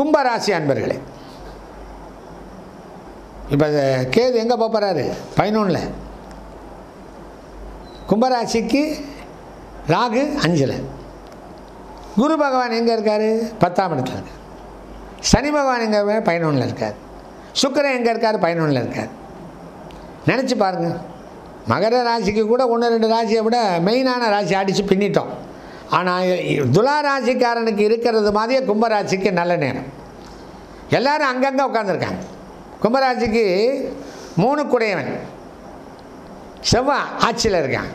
கும்பராசி அன்பர்களே இப்போ கேது எங்கே போகிறாரு பதினொன்றில் கும்பராசிக்கு ராகு அஞ்சில். குரு பகவான் எங்கே இருக்கார்? பத்தாம் இடத்துல இருக்கார். சனி பகவான் எங்கே இருக்கார்? பதினொன்றில் இருக்கார். சுக்கிரன் எங்கே இருக்கார்? பதினொன்றில் இருக்கார். நினச்சி பாருங்கள் மகர ராசிக்கு கூட ஒன்று ரெண்டு ராசியை விட மெயினான ராசி அடித்து பின்னிட்டோம். ஆனால் துளாராசிக்காரனுக்கு இருக்கிறது மாதிரியே கும்பராசிக்கு நல்ல நேரம். எல்லாரும் அங்கங்கே உட்காந்துருக்காங்க கும்பராசிக்கு மூணு குடையவன். செவ்வாய் ஆட்சியில் இருக்கான்.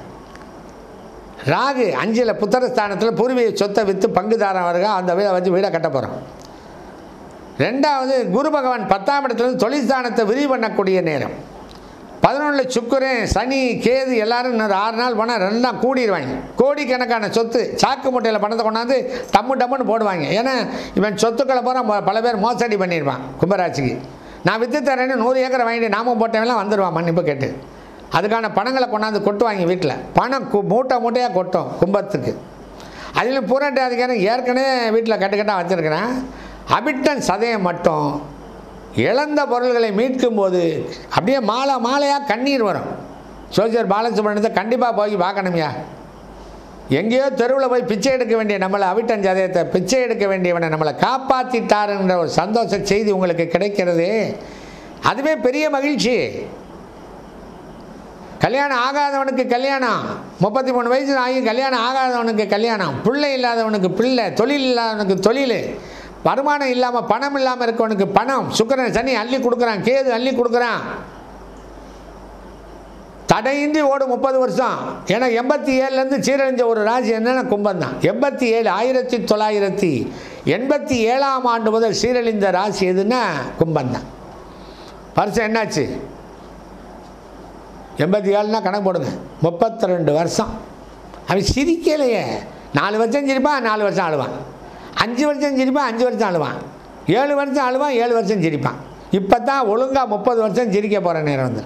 ராகு அஞ்சில் புத்தரஸ்தானத்தில் பூர்வீக சொத்தை விற்று பங்குதாரம் வருகா அந்த வீடை வச்சு வீடை கட்ட போகிறோம் ரெண்டாவது குரு பகவான் பத்தாம் இடத்துலேருந்து தொழில் விரிவு பண்ணக்கூடிய நேரம். பதினொன்றில் சுக்கரன் சனி கேது எல்லாரும் இன்னொரு ஆறு நாள் போனால் ரெண்டாம் கூடிடுவாங்க கோடிக்கணக்கான சொத்து சாக்கு மூட்டையில் பணத்தை கொண்டாந்து டம்மு டம்முன்னு போடுவாங்க. ஏன்னா இவன் சொத்துக்களை பூரா பல பேர் மோசடி பண்ணிடுவான் கும்பராட்சிக்கு நான் விற்று தரேன்னு நூறு ஏக்கரை வாங்கிட்டு நாம போட்டவெல்லாம் வந்துடுவான் மன்னிப்பு கேட்டு. அதுக்கான பணங்களை கொண்டாந்து கொட்டுவாங்க வீட்டில் பணம் கு மூட்டை மூட்டையாக கொட்டும் கும்பத்துக்கு. அதில் பூரட்டாதிக்காரன் ஏற்கனவே வீட்டில் கட்டுக்கட்டாக வச்சுருக்கிறேன். அபிட்டன் சதையை மட்டும். இழந்த பொருள்களை மீட்கும் போது அப்படியே மாலை மாலையாக கண்ணீர் வரும். சோசியர் பாலசுப்ரமணியத்தை கண்டிப்பாக போய் பார்க்கணும்யா. எங்கேயோ தெருவில் போய் பிச்சை எடுக்க வேண்டிய நம்மளை அவிட்டன் ஜதயத்தை பிச்சை எடுக்க வேண்டியவனை நம்மளை காப்பாற்றிட்டாருன்ற ஒரு சந்தோஷ செய்தி உங்களுக்கு கிடைக்கிறது அதுவே பெரிய மகிழ்ச்சி. கல்யாணம் ஆகாதவனுக்கு கல்யாணம். முப்பத்தி மூணு வயசு ஆகி கல்யாணம் ஆகாதவனுக்கு கல்யாணம். பிள்ளை இல்லாதவனுக்கு பிள்ளை தொழில் இல்லாதவனுக்கு தொழில். வருமானம் இல்லாமல் பணம் இல்லாமல் இருக்கவனுக்கு பணம். சுக்கரன் சனி அள்ளி கொடுக்குறான் கேது அள்ளி கொடுக்குறான். தடையின்றி ஓடும் முப்பது வருஷம். ஏன்னா எண்பத்தி ஏழுலேருந்து சீரழிஞ்ச ஒரு ராசி என்னென்னா கும்பம் தான். எண்பத்தி ஏழு ஆயிரத்தி தொள்ளாயிரத்தி எண்பத்தி ஏழாம் ஆண்டு முதல் சீரழிந்த ராசி எதுன்னா கும்பம் தான். வருஷம் என்னாச்சு? எண்பத்தி ஏழுனா கணக்கு போடுங்க. முப்பத்தி ரெண்டு வருஷம். அவன் சிரிக்கலையே. நாலு வருஷம் சிரிப்பான் நாலு வருஷம் ஆடுவான் அஞ்சு வருஷம் சிரிப்பான் அஞ்சு வருஷம் அழுவான் ஏழு வருஷம் அழுவான் ஏழு வருஷம் சிரிப்பான் இப்போ தான் ஒழுங்காக முப்பது வருஷம் சிரிக்க போகிற நேரம் வந்து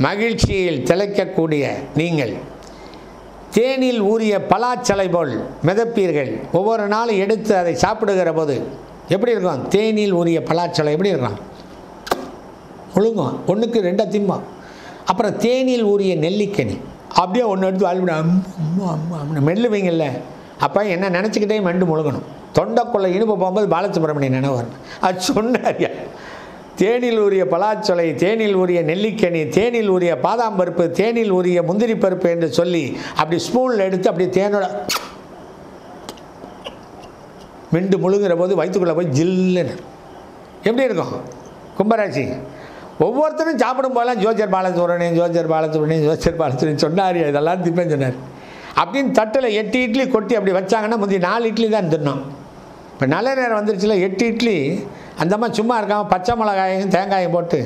மகிழ்ச்சியில் திளைக்கக்கூடிய நீங்கள் தேனில் ஊறிய பலாச்சலை போல் மிதப்பீர்கள் ஒவ்வொரு நாளும் எடுத்து அதை சாப்பிடுகிற போது எப்படி இருக்கும் தேனில் ஊறிய பலாச்சலை எப்படி இருக்கும் ஒழுங்கும் ஒன்றுக்கு ரெண்டை திம்பம் அப்புறம் தேனில் ஊறிய நெல்லிக்கனி அப்படியே ஒன்று எடுத்து வாழ்விட மெல்லுவீங்கள்ல அப்போ என்ன நினச்சிக்கிட்டே மெண்டு முழுகணும். தொண்டைக்குள்ளே இனிப்பு போகும்போது பாலசுப்ரமணியன் நினைவு வரணும். அது சொன்னார் தேனில் உரிய பலாச்சொலை தேனில் உரிய நெல்லிக்கனி தேனில் உரிய பாதாம் பருப்பு தேனில் உரிய முந்திரி பருப்பு என்று சொல்லி அப்படி ஸ்பூனில் எடுத்து அப்படி தேனோட மெண்டு முழுங்குற போது வயிற்றுக்குள்ளே போய் ஜில்லுன்னு எப்படி இருக்கும்? கும்பராசி. ஒவ்வொருத்தரும் சாப்பிடும் போதெல்லாம் ஜோஜர் பாலசுப்ரமணியன் ஜோஜர் பாலசுப்ரமணியன் ஜோஜர் பாலசுப்ரமணியன் சொன்னார் இதெல்லாம் திப்பேன் சொன்னார். அப்படின்னு தட்டில் எட்டு இட்லி கொட்டி அப்படி வச்சாங்கன்னா முந்தைய நாலு இட்லி தான் தின்னோம். இப்போ நல்ல நேரம் வந்துருச்சுல எட்டு இட்லி. அந்த மாதிரி சும்மா இருக்காமல் பச்சை மிளகாயும் தேங்காயும் போட்டு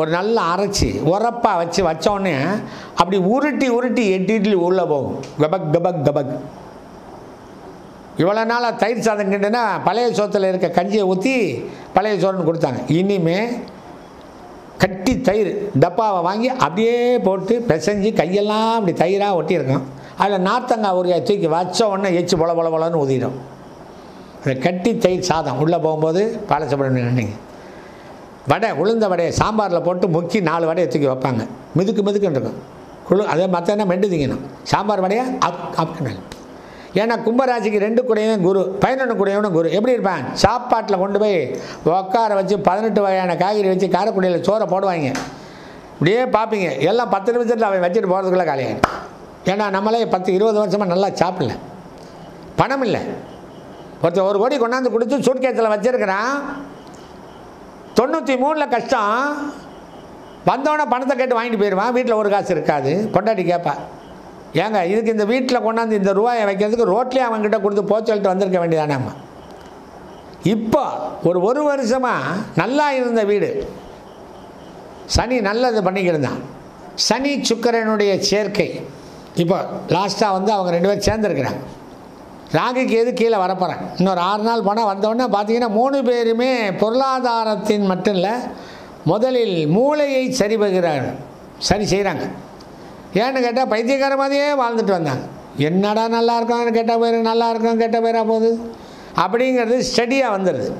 ஒரு நல்லா அரைச்சி உரப்பாக வச்சு வச்சோடனே அப்படி உருட்டி உருட்டி எட்டு இட்லி உள்ளே போகும். கபக் கபக் கபக். இவ்வளோ நாளாக தயிர் சாதம் கிண்டுனா பழைய சோத்தில் இருக்க கஞ்சியை ஊற்றி பழைய சோறுன்னு கொடுத்தாங்க. இனிமே கட்டி தயிர் டப்பாவை வாங்கி அப்படியே போட்டு பிசைஞ்சு கையெல்லாம் அப்படி தயிராக ஒட்டியிருக்கோம். அதில் நார்த்தங்காய் ஊறுகாய் தூக்கி வச்ச உடனே எச்சு பொல பொல பொலன்னு ஊதிடும். அதை கட்டி தயிர் சாதம். உள்ளே போகும்போது பாலசுப்ரமணியன் நினைங்க வடை உளுந்த வடையை சாம்பாரில் போட்டு முக்கி நாலு வடையை தூக்கி வைப்பாங்க. மிதுக்கு மிதுக்குன்னு இருக்கும். குழு அதே மற்ற என்ன மெண்டு திங்கணும். சாம்பார் வடையை? அப் அப்னு ஏன்னா கும்பராசிக்கு ரெண்டு கூடையும் குரு பதினொன்று கூடையவனும் குரு. எப்படி இருப்பான்? சாப்பாட்டில் கொண்டு போய் உக்கார வச்சு பதினெட்டு வகையான காய்கறி வச்சு காரக்குடியில் சோறை போடுவாங்க. இப்படியே பார்ப்பீங்க. எல்லாம் பத்து நிமிஷத்தில் அவன் வச்சுட்டு போகிறதுக்குள்ளே காலியாகும் ஏன்னா நம்மளே பத்து இருபது வருஷமாக நல்லா சாப்பிடல. பணம் இல்லை. ஒருத்தர் ஒரு கோடி கொண்டாந்து கொடுத்து சூட்கேஸில் வச்சுருக்கிறான். தொண்ணூற்றி மூணில் கஷ்டம். வந்தவொடனே பணத்தை கேட்டு வாங்கிட்டு போயிடுவான். வீட்டில் ஒரு காசு இருக்காது. கொண்டாடி கேட்பான் ஏங்க இதுக்கு இந்த வீட்டில் கொண்டாந்து இந்த ரூபாயை வைக்கிறதுக்கு ரோட்லேயே அவங்ககிட்ட கொடுத்து போ சொல்லிட்டு வந்திருக்க வேண்டியதானே அம்மா? இப்போ ஒரு ஒரு வருஷமாக நல்லா இருந்த வீடு. சனி நல்லது பண்ணிக்கிருந்தான் சனி சுக்கரனுடைய சேர்க்கை. இப்போ லாஸ்ட்டாக வந்து அவங்க ரெண்டு பேரும் சேர்ந்துருக்குறாங்க. ராகுக்கு எது கீழே வரப்போகிறேன் இன்னொரு ஆறு நாள் போனால் வந்தோடனே பார்த்தீங்கன்னா மூணு பேருமே பொருளாதாரத்தின் மட்டும் இல்லை முதலில் மூளையை சரிபகிறார் சரி செய்கிறாங்க ஏன்னு கேட்டால் பைத்தியக்கார மாதிரியே வாழ்ந்துட்டு வந்தாங்க. என்னடா நல்லா இருக்கும் கெட்ட பேர் நல்லா இருக்கும் கெட்ட பேராக போகுது? அப்படிங்கிறது ஸ்டடியாக வந்துடுது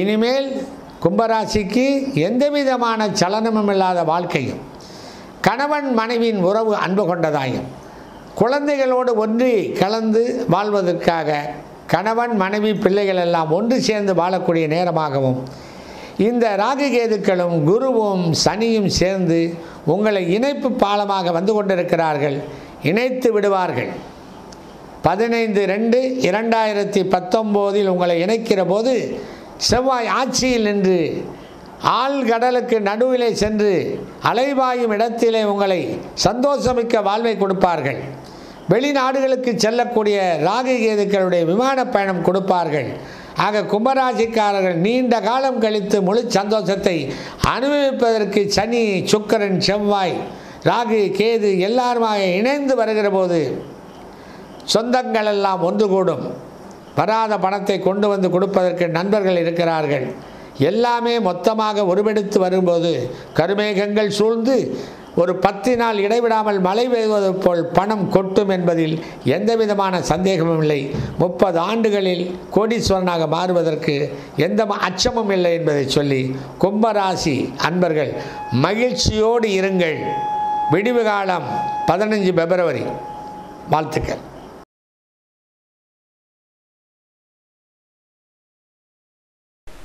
இனிமேல் கும்பராசிக்கு எந்த விதமான சலனமும் இல்லாத வாழ்க்கையும். கணவன் மனைவியின் உறவு அன்பு கொண்டதாயும் குழந்தைகளோடு ஒன்றி கலந்து வாழ்வதற்காக கணவன் மனைவி பிள்ளைகள் எல்லாம் ஒன்று சேர்ந்து வாழக்கூடிய நேரமாகவும் இந்த ராகு கேதுக்களும் குருவும் சனியும் சேர்ந்து உங்களை இணைப்பு பாலமாக வந்து கொண்டிருக்கிறார்கள். இணைத்து விடுவார்கள். பதினைந்து ரெண்டு இரண்டாயிரத்தி பத்தொம்போதில் உங்களை இணைக்கிற போது செவ்வாய் ஆட்சியில் நின்று ஆழ்கடலுக்கு நடுவிலே சென்று அலைவாயும் இடத்திலே உங்களை சந்தோஷமிக்க வாழ்வை கொடுப்பார்கள். வெளிநாடுகளுக்கு செல்லக்கூடிய ராகு கேதுக்களுடைய விமான பயணம் கொடுப்பார்கள். ஆக கும்பராசிக்காரர்கள் நீண்ட காலம் கழித்து முழு சந்தோஷத்தை அனுபவிப்பதற்கு சனி சுக்கரன் செவ்வாய் ராகு கேது எல்லாருமாக இணைந்து வருகிற போது சொந்தங்கள் எல்லாம் ஒன்று கூடும் வராத பணத்தை கொண்டு வந்து கொடுப்பதற்கு நண்பர்கள் இருக்கிறார்கள். எல்லாமே மொத்தமாக உருவெடுத்து வரும்போது கருமேகங்கள் சூழ்ந்து ஒரு பத்து நாள் இடைவிடாமல் மழை பெய்வது போல் பணம் கொட்டும் என்பதில் எந்த விதமான சந்தேகமும் இல்லை. முப்பது ஆண்டுகளில் கோடீஸ்வரனாக மாறுவதற்கு எந்த அச்சமும் இல்லை என்பதை சொல்லி கும்பராசி அன்பர்கள் மகிழ்ச்சியோடு இருங்கள். விடிவு காலம் பதினஞ்சு பிப்ரவரி. வாழ்த்துக்கள்.